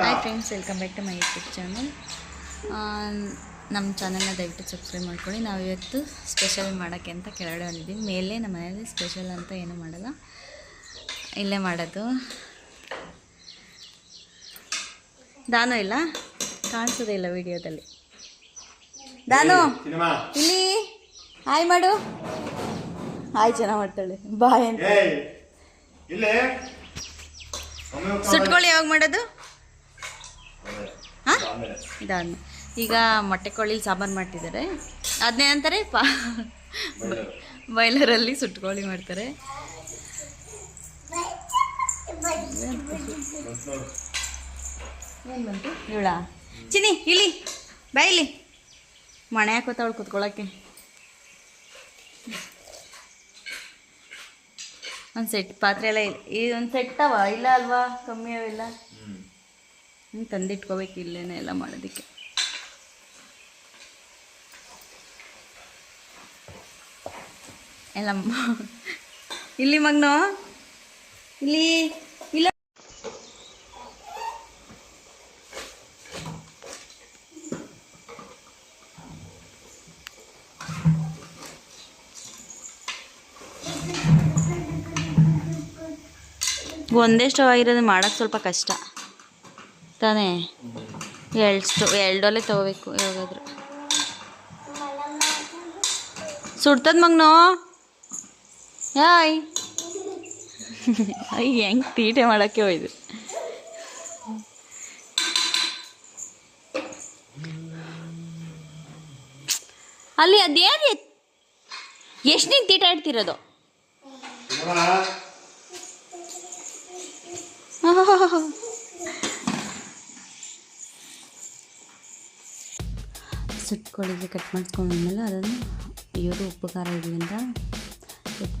Hi friends welcome back to my YouTube channel ನಮ್ಮ ಚಾನಲ್ನ ದಯವಿಟ್ಟು ಸಬ್ಸ್ಕ್ರೈಬ್ ಮಾಡ್ಕೊಳ್ಳಿ. ನಾವು ಇವತ್ತು ಸ್ಪೆಷಲ್ ಮಾಡೋಕ್ಕೆ ಅಂತ ಕೆಳಗಡೆ ಬಂದಿದ್ದೀವಿ. ಮೇಲೆ ನಮ್ಮ ಮನೇಲಿ ಸ್ಪೆಷಲ್ ಅಂತ ಏನೂ ಮಾಡಲ್ಲ. ಇಲ್ಲೇ ಮಾಡೋದು. ದಾನು ಇಲ್ಲ? ಕಾಣಿಸೋದೇ ಇಲ್ಲ ವಿಡಿಯೋದಲ್ಲಿ. ದಾನು! ಇಲ್ಲಿ ಹಾಯ್ ಮಾಡು. ಹಾಯ್ ಚೆನ್ನಾಗಿ ಮಾಡ್ತಾಳೆ. ಬಾಯ್ ಅಂತ. ಸುಟ್ಕೊಳ್ಳಿ ಯಾವಾಗ ಮಾಡೋದು? ಇದಾದ್ಮೇಲೆ ಈಗ ಮೊಟ್ಟೆ ಕೋಳಿಲಿ ಸಾಂಬಾರು ಮಾಡ್ತಿದ್ದಾರೆ. ಅದನ್ನೇ ಅಂತಾರೆ ಪಾ ಬಾಯ್ಲರಲ್ಲಿ ಸುಟ್ಕೋಳಿ ಮಾಡ್ತಾರೆ. ಇವಳ ಚಿನಿ ಇಲ್ಲಿ. ಬಾಯಿಲಿ ಮಣೆ ಹಾಕೋತಾವಳು ಕುತ್ಕೊಳ್ಳೋಕ್ಕೆ ಒಂದು ಸೆಟ್ ಪಾತ್ರೆ ಎಲ್ಲ ಇಲ್ಲ ಈ ಒಂದು ಸೆಟ್ ಅವ? ಇಲ್ಲ ಅಲ್ವಾ? ಕಮ್ಮಿ ಅವೆಲ್ಲ? ತಂದಿಟ್ಕೋಬೇಕು ಇಲ್ಲೇನೆ ಎಲ್ಲ ಮಾಡೋದಕ್ಕೆ. ಎಲ್ಲ ಇಲ್ಲಿ ಮಗ್ನು? ಇಲ್ಲಿ, ಇಲ್ಲ. ಒಂದೇ ಸ್ಟವ್ ಆಗಿರೋದು ಮಾಡೋಕ್ಕೆ ಸ್ವಲ್ಪ ಕಷ್ಟ. ತಾನೇ? ಎರಡು ಎಲ್ಡೋಲೆ ತಗೋಬೇಕು ಯಾವಾಗಾದ್ರು. ಸುಡ್ತದ ಮಗ್ನು? ಯಾಯ್. ಅಯ್ಯ ಹೆಂಗೆ ತೀಟೆ ಮಾಡೋಕ್ಕೆ ಹೋಯ್ದು. ಅಲ್ಲಿ ಅದೇನು ಎಷ್ಟು ನೀನು ತೀಟ ಇಡ್ತಿರೋದು ಸಿನಿಮಾ ಸುಟ್ಕೊಳ್ಳಿಗೆ ಕಟ್ ಮಾಡಿಸ್ಕೊಂಡ್ಮೇಲೆ ಅದನ್ನು ಇವರು ಉಪ್ಪು ಖಾರ ಇರಲಿ ಅಂತ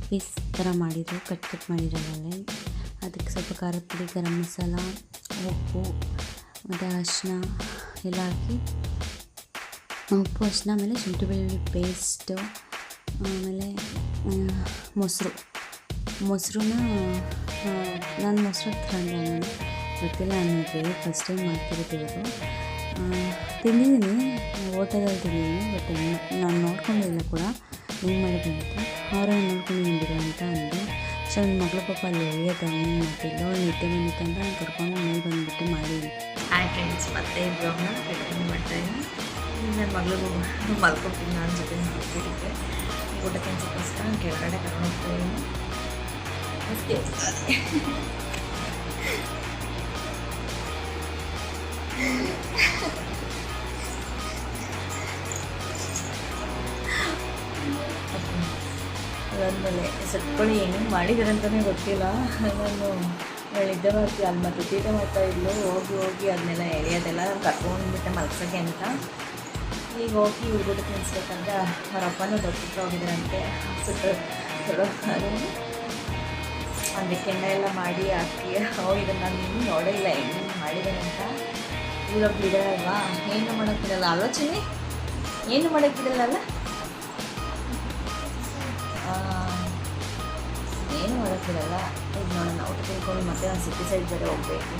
ಪೀಸ್ ಥರ ಮಾಡಿದ್ರು. ಕಟ್ ಕಟ್ ಮಾಡಿರೋದಲ್ಲೇ ಅದಕ್ಕೆ ಸ್ವಲ್ಪ ಖಾರದ ಪುಡಿ, ಗರಂ ಮಸಾಲ, ಉಪ್ಪು, ಮತ್ತು ಅರಿಶಿನ ಎಲ್ಲ ಹಾಕಿ ಉಪ್ಪು ಅರಿಶಿನ ಆಮೇಲೆ ಶುಂಠಿ ಬೆಳ್ಳುಳ್ಳಿ ಪೇಸ್ಟು ಆಮೇಲೆ ಮೊಸರು. ಮೊಸರನ್ನ ನಾನು ಮೊಸರು ನಾನು. ಗೊತ್ತಿಲ್ಲ ನನಗೆ ಫಸ್ಟ್ ಟೈಮ್ ಮಾಡ್ತಿರ್ತಿರೋದು ತಿಂದಿದ್ದೀನಿ ಹೋಟೆಲಲ್ಲಿ ತಿಂದಿದ್ದೀನಿ ಬಟ್ ನಾನು ನೋಡ್ಕೊಂಡಿಲ್ಲ ಕೂಡ ಹೆಂಗೆ ಮಾಡೋದು ಅಂತ, ಅವರೇ ನೋಡ್ಕೊಂಡಿದ್ದೀನಿ ಬಿಡು ಅಂತ ಅಂದೆ, ಸೊ ನನ್ನ ಮಗಳ ಪಾಪ ಅಲ್ಲಿ ಒಳ್ಳೆಯದು ಏನು ಮಾಡ್ತಿಲ್ಲ ಅವ್ಳು ನಿದ್ದೆ ಬಂದಿತ್ತು ಅಂತ ನಾನು ಕರ್ಕೊಂಡು ಮೇಲೆ ಬಂದುಬಿಟ್ಟು ಮಾಡಿದ್ದೀನಿ ಹಾಯ್ ಫ್ರೆಂಡ್ಸ್ ಮತ್ತೆ ಬ್ಲಾಗ್ನ ಕಂಟಿನ್ಯೂ ಮಾಡ್ತಾಯಿದ್ದೀನಿ ನನ್ನ ಮಗಳಿಗೂ ಮಲ್ಕೊತೀನಿ ನನ್ನ ಜೊತೆ ಮಾಡ್ತಿದ್ದೆ ಊಟ ತಿನ್ಸೋಕ್ಕೋಸ್ಕರ ನಾನು ಕೆಳಗಡೆ ಕರ್ಕೊಂಡು ಹೋಗ್ತಾಯಿದ್ದೀನಿ ಅದಾದಮೇಲೆ ಸಟ್ಕೊಳ್ಳಿ ಏನೇನು ಮಾಡಿದ್ದಾರೆ ಅಂತಲೇ ಗೊತ್ತಿಲ್ಲ. ನಾನು ಹೇಳಿದ್ದೆ ಮಾಡ್ತೀವಿ ಅಲ್ಲಿ ಮತ್ತು ತೀಟ ಮಾಡ್ತಾ ಇದ್ಲು. ಹೋಗಿ ಹೋಗಿ ಅದನ್ನೆಲ್ಲ ಎಳೆಯೋದೆಲ್ಲ ಕರ್ಕೊಂಡ್ಬಿಟ್ಟೆ ಮಲ್ಸೋಕ್ಕೆ ಅಂತ. ಈಗ ಹೋಗಿ ಹುಡುಗರು ತಿನ್ಸ್ಬೇಕಂದ್ರೆ ಅವ್ರ ಅಪ್ಪನೂ ದೊಡ್ಡ ಹೋಗಿದ್ರಂತೆ ಸುಟ್ಟು ಅದಕ್ಕೆ ಎಲ್ಲ ಮಾಡಿ ಹಾಕಿ ಹೋಗಿದ್ದನ್ನು ನಾನು ಇನ್ನೂ ನೋಡಿಲ್ಲ ಹೆಂಗೆ ಮಾಡಿದ್ದಾನೆ ಅಂತ. ಇವ್ರೊಬ್ರು ಇದ್ದಾರೆ ಅಲ್ವಾ ಏನು ಮಾಡೋಕ್ಕಿರಲ್ಲ ಆಲೋಚನೆ? ಏನು ಮಾಡೋಕ್ಕಿರಲ್ಲ ಅಲ್ಲ? ಏನು ಇದು ನೋಡೋಣ ಊಟ ತಿಳ್ಕೊಂಡು ಮತ್ತೆ ನಾನು ಸಿಟಿ ಸೈಡ್ ಬೇರೆ ಹೋಗಬೇಕು.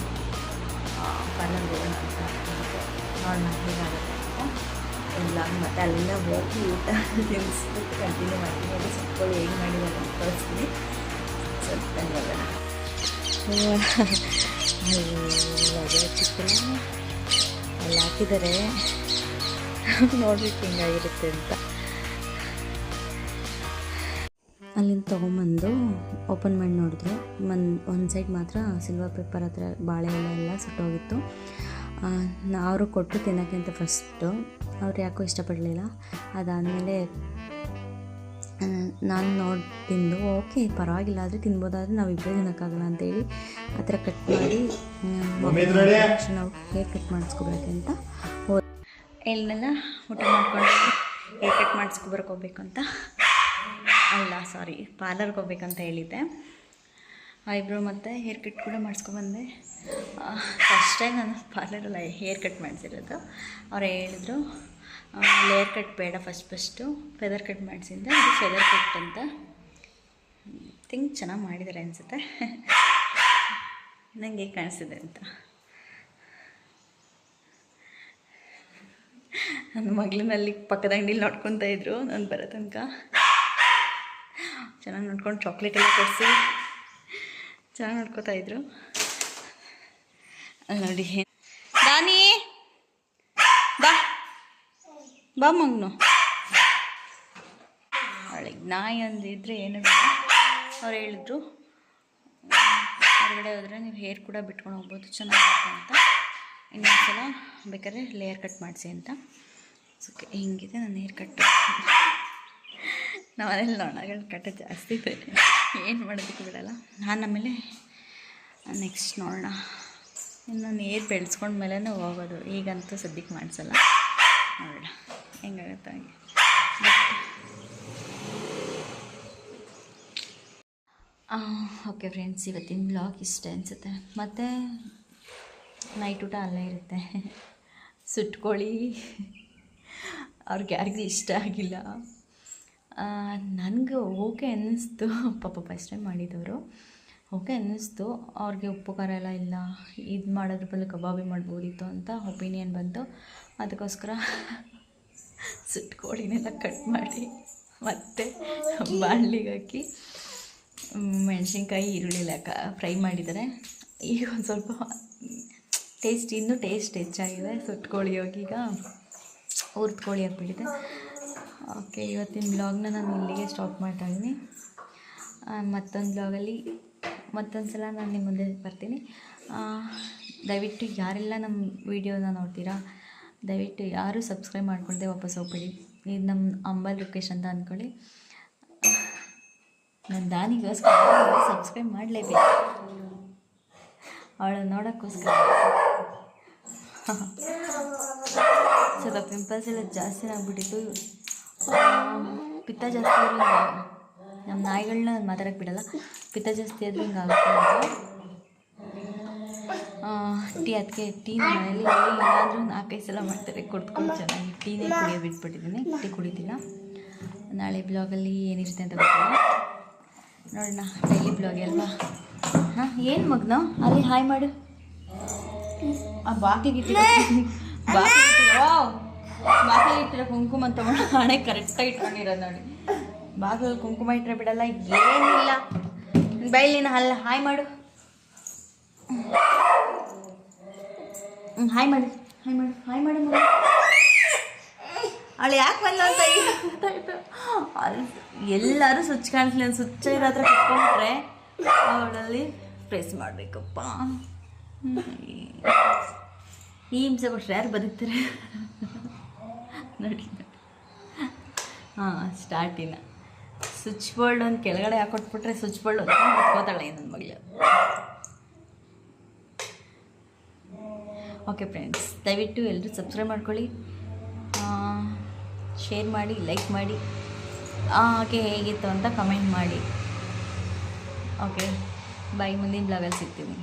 ಮತ್ತೆ ನೋಡೋಣ ಹೇಗಾಗುತ್ತೆ ಇಲ್ಲ ಮತ್ತೆ ಅಲ್ಲಿಂದ ಹೋಗಿ ಊಟ ತಿನ್ನಿಸ್ಬಿಟ್ಟು ಕಂಟಿನ್ಯೂ ಮಾಡ್ತೀನಿ. ಅದು ಸಿಕ್ಕೊಳ್ಳಿ ಹೇಗೆ ಮಾಡಿದ್ದಾರೆ ಅಂತ ಕಳಿಸ್ತೀನಿ ಸ್ವಲ್ಪ ನೋಡೋಣ ಚಿಕ್ಕಲ್ಲ ಅಲ್ಲಿ ಹಾಕಿದ್ದಾರೆ. ನೋಡ್ಬಿಟ್ಟು ಹಿಂಗಾಗಿರುತ್ತೆ ಅಂತ. ಅಲ್ಲಿಂದ ತೊಗೊಂಬಂದು ಓಪನ್ ಮಾಡಿ ನೋಡಿದ್ರು. ಮನ್ ಒಂದು ಸೈಡ್ ಮಾತ್ರ ಸಿಲ್ವರ್ ಪೇಪರ್ ಹತ್ರ ಬಾಳೆ ಎಲೆ ಎಲ್ಲ ಸುಟ್ಟೋಗಿತ್ತು. ಅವರು ಕೊಟ್ಟು ತಿನ್ನೋಕ್ಕೆ ಅಂತ ಫಸ್ಟು ಅವ್ರು ಯಾಕೋ ಇಷ್ಟಪಡಲಿಲ್ಲ. ಅದಾದಮೇಲೆ ನಾನು ನೋಡಿ ತಿಂದು ಓಕೆ ಪರವಾಗಿಲ್ಲ ಆದರೆ ತಿನ್ಬೋದಾದ್ರೆ ನಾವು ಇಬ್ಬರೇ ತಿನ್ನೋಕ್ಕಾಗಲ್ಲ ಅಂತೇಳಿ ಆ ಥರ ಕಟ್ ಮಾಡಿ ನಾವು ಹೇಗೆ ಕಟ್ ಮಾಡಿಸ್ಕೋಬೇಕಂತ ಹೋದ ಎಲ್ಲೆಲ್ಲ ಊಟ ಮಾಡ್ಕೊಂಡು ಹೇರ್ ಕಟ್ ಮಾಡಿಸ್ಕೊಬರ್ಕೋಬೇಕು ಹೋಗ್ಬೇಕು ಅಂತ. ಅಲ್ಲ ಸಾರಿ ಪಾರ್ಲರ್ಗೆ ಹೋಗ್ಬೇಕಂತ ಹೇಳಿದ್ದೆ. ಐಬ್ರೋ ಮತ್ತು ಹೇರ್ ಕಟ್ ಕೂಡ ಮಾಡಿಸ್ಕೊಬಂದೆ ಫಸ್ಟ್ ಟೈಮ್ ನಾನು ಪಾರ್ಲರಲ್ಲಿ ಹೇರ್ ಕಟ್ ಮಾಡಿಸಿರೋದು. ಅವ್ರು ಹೇಳಿದ್ರು ಲೇಯರ್ ಕಟ್ ಬೇಡ ಫಸ್ಟ್ ಫಸ್ಟು ಫೆದರ್ ಕಟ್ ಮಾಡಿಸಿದ್ದೆ ಅದು ಫೆದರ್ ಕಟ್ ಅಂತ. ಥಿಂಕ್ ಚೆನ್ನಾಗಿ ಮಾಡಿದ್ದಾರೆ ಅನಿಸುತ್ತೆ. ನನಗೆ ಕಾಣಿಸಿದೆ ಅಂತ. ನನ್ನ ಮಗಳಿನಲ್ಲಿ ಪಕ್ಕದ ಅಂಗಡಿಲಿ ನೋಡ್ಕೊತಾ ಇದ್ರು, ನಾನು ಬರೋ ತನಕ. ಚೆನ್ನಾಗಿ ನೋಡ್ಕೊಂಡು ಚಾಕ್ಲೇಟ್ ಎಲ್ಲ ಕೊಡಿಸಿ. ಚೆನ್ನಾಗಿ ನೋಡ್ಕೋತಾ ಇದ್ರು. ನೋಡಿ. ದಾನಿ, ಬಾ. ಬಾ ಮಗ್ನು. ಅವಳಿಗೆ ನಾಯಿ ಅಂದಿದ್ರೆ ಏನು ಅವ್ರು ಹೇಳಿದ್ರು. ಹೊರಗಡೆ ಹೋದರೆ ನೀವು ಹೇರ್ ಕೂಡ ಬಿಟ್ಕೊಂಡು ಹೋಗ್ಬೋದು, ಚೆನ್ನಾಗಿರುತ್ತೆ ಅಂತ. ಇನ್ನೊಂದ್ಸಲ ಬೇಕಾದ್ರೆ ಲೇಯರ್ ಕಟ್ ಮಾಡಿಸಿ ಅಂತ. ಸೊ ಹಿಂಗಿದೆ, ನಾನು ಹೇರ್ ಕಟ್ ನಮ್ಮನೇಲಿ ನೊಣಗಳ ಕಟ್ಟ ಜಾಸ್ತಿ ಇದೆ. ಏನು ಮಾಡೋದಕ್ಕೆ ಬಿಡಲ್ಲ. ನಾನು ಆಮೇಲೆ ನೆಕ್ಸ್ಟ್ ನೋಡೋಣ. ಇನ್ನು ನೀರು ಬೆಳೆಸ್ಕೊಂಡ ಮೇಲೇ ಹೋಗೋದು. ಈಗಂತೂ ಸದ್ಯಕ್ಕೆ ಮಾಡಿಸಲ್ಲ. ನೋಡೋಣ. ಹೆಂಗಾಗತ್ತೆ ಹಾಗೆ. ಓಕೆ ಫ್ರೆಂಡ್ಸ್ ಇವತ್ತಿನ ಬ್ಲಾಗ್ ಇಷ್ಟ ಅನಿಸುತ್ತೆ. ಮತ್ತು ನೈಟ್ ಊಟ ಅಲ್ಲೇ ಇರುತ್ತೆ. ಸುಟ್ಕೊಳ್ಳಿ. ಅವ್ರಿಗೆ ಯಾರಿಗೂ ಇಷ್ಟ ಆಗಿಲ್ಲ. ನನಗೆ ಓಕೆ ಅನ್ನಿಸ್ತು. ಪಾಪ ಫಸ್ಟ್ ಟೈಮ್ ಮಾಡಿದವರು. ಓಕೆ ಅನ್ನಿಸ್ತು. ಅವ್ರಿಗೆ ಉಪ್ಪು ಖಾರ ಎಲ್ಲ ಇಲ್ಲ. ಇದು ಮಾಡೋದ್ರ ಬದಲು ಕಬಾಬಿ ಮಾಡ್ಬೋದಿತ್ತು ಅಂತ ಒಪಿನಿಯನ್ ಬಂತು. ಅದಕ್ಕೋಸ್ಕರ ಸುಟ್ಕೋಳಿನೆಲ್ಲ ಕಟ್ ಮಾಡಿ ಮತ್ತು ಬಾಣಲಿಗೆ ಹಾಕಿ ಮೆಣಸಿನ್ಕಾಯಿ, ಈರುಳ್ಳಿ ಎಲ್ಲ ಕ, ಫ್ರೈ ಮಾಡಿದರೆ ಈಗ ಒಂದು ಸ್ವಲ್ಪ ಟೇಸ್ಟ್, ಇನ್ನೂ ಟೇಸ್ಟ್ ಹೆಚ್ಚಾಗಿದೆ ಸುಟ್ಕೋಳಿ ಹೋಗಿ ಈಗ. ಕೋಳಿ ಹಾಕ್ಬಿಟ್ಟಿದೆ ಓಕೆ, ಇವತ್ತಿನ ಬ್ಲಾಗ್ನ ನಾನು ಇಲ್ಲಿಗೆ ಸ್ಟಾಪ್ ಮಾಡ್ತಾ ಇದ್ದೀನಿ ಮತ್ತೊಂದು ಬ್ಲಾಗಲ್ಲಿ ಮತ್ತೊಂದು ಸಲ ನಾನು ನಿಮ್ಮ ಮುಂದೆ ಬರ್ತೀನಿ. ದಯವಿಟ್ಟು ಯಾರೆಲ್ಲ ನಮ್ಮ ವೀಡಿಯೋನ ನೋಡ್ತೀರಾ, ದಯವಿಟ್ಟು ಯಾರೂ ಸಬ್ಸ್ಕ್ರೈಬ್ ಮಾಡ್ಕೊಳ್ದೆ ವಾಪಸ್ ಹೋಗ್ಬೇಡಿ. ಇದು ನಮ್ಮ ಅಂಬಲ್ ಲೊಕೇಶನ್ ಅಂತ ಅಂದ್ಕೊಳ್ಳಿ ನನ್ನ ದಾನಿಗೋಸ್ಕರ ಸಬ್ಸ್ಕ್ರೈಬ್ ಮಾಡಲೇಬೇಕು. ಅವಳು ನೋಡೋಕ್ಕೋಸ್ಕರ. ಸ್ವಲ್ಪ ಪಿಂಪಲ್ಸ್ ಎಲ್ಲ ಜಾಸ್ತಿ ಆಗ್ಬಿಟ್ಟಿತ್ತು. ಪಿತ್ತ ಜಾಸ್ತಿ ಇರೋ ನಮ್ಮ ನಾಯಿಗಳನ್ನ ಮಾತಾಡಕ್ಕೆ ಬಿಡಲ್ಲ. ಪಿತ್ತ ಜಾಸ್ತಿ ಆದ್ರೆ ಹಿಂಗೆ ಆಗುತ್ತೆ ಅಂತ. ಆ, ಟೀ ಅದಕ್ಕೆ ಟೀ ಮನೆಯಲ್ಲಿ ಏನಾದರೂ ನಾಲ್ಕೈದು ಸಲ ಮಾಡ್ತಾರೆ. ಕುಡ್ಕೊಂಡು ಚೆನ್ನಾಗಿ ಟೀನೇ ಕುಡಿಯೋದು ಬಿಟ್ಬಿಟ್ಟಿದ್ದೀನಿ. ಟೀ ಕುಡಿತಿಲ್ಲ ನಾಳೆ ಬ್ಲಾಗಲ್ಲಿ ಏನಿರುತ್ತೆ ಅಂತ ಗೊತ್ತಿಲ್ಲ. ನೋಡೋಣ ಡೈಲಿ ಬ್ಲಾಗ್ ಅಲ್ವಾ? ಹಾಂ ಏನು ಮಗ್ನ? ಅಲ್ಲಿ ಹಾಯ್ ಮಾಡು. ಆ ಬಾಕಿಗೆ ಇಟ್ಟಿರೋ ಬಾಕಿಗೆ ಇಟ್ಟಿರೋ ಕುಂಕುಮ ತಗೊಂಡು ಹಣೆ ಕರೆಕ್ಟಾಗಿ ಇಟ್ಕೊಂಡಿರೋದು ನೋಡಿ. ಬಾಗಿಲಲ್ಲಿ ಕುಂಕುಮ ಇಟ್ಟರೆ ಬಿಡಲ್ಲ, ಏನಿಲ್ಲ. ಬೈಲಿನ ಅಲ್ಲ ಹಾಯ್ ಮಾಡು. ಹಾಯ್ ಮಾಡಿ, ಹಾಯ್ ಮಾಡು ಹಾಯ್ ಮಾಡು. ಅವಳು ಯಾಕೆ ಬಂದ ಅಂತ ಅಲ್ಲಿ ಎಲ್ಲರೂ ಸ್ವಿಚ್ ಕಾಣಿಸ್ಲಿ ಸ್ವಿಚ್ ಇರೋ ಹತ್ರ ಕುತ್ಕೊಂಡ್ರೆ ಅವಳಲ್ಲಿ ಪ್ರೆಸ್ ಮಾಡಬೇಕಪ್ಪ. ಈ ಹಿಂಸೆ ಕೊಟ್ಟರೆ ಯಾರು ಬದುಕ್ತಾರೆ? ನೋಡಿ ಹಾಂ ಸ್ಟಾರ್ಟಿನ ಸ್ವಿಚ್ ಬೋರ್ಡ್ ಒಂದು ಕೆಳಗಡೆ ಹಾಕೊಟ್ಬಿಟ್ರೆ ಸ್ವಿಚ್ ಬೋರ್ಡ್ ಒಂದು ಕುತ್ಕೋತಾಳೆ ನನ್ನ ಮಗಳು. ಓಕೆ ಫ್ರೆಂಡ್ಸ್ ದಯವಿಟ್ಟು ಎಲ್ಲರೂ ಸಬ್ಸ್ಕ್ರೈಬ್ ಮಾಡ್ಕೊಳ್ಳಿ. ಶೇರ್ ಮಾಡಿ ಲೈಕ್ ಮಾಡಿ. ಓಕೆ ಹೇಗಿತ್ತು ಅಂತ ಕಮೆಂಟ್ ಮಾಡಿ. ಓಕೆ ಬಾಯ್ ಮುಂದಿನ ಬ್ಲಾಗಲ್ಲಿ ಸಿಗ್ತೀನಿ.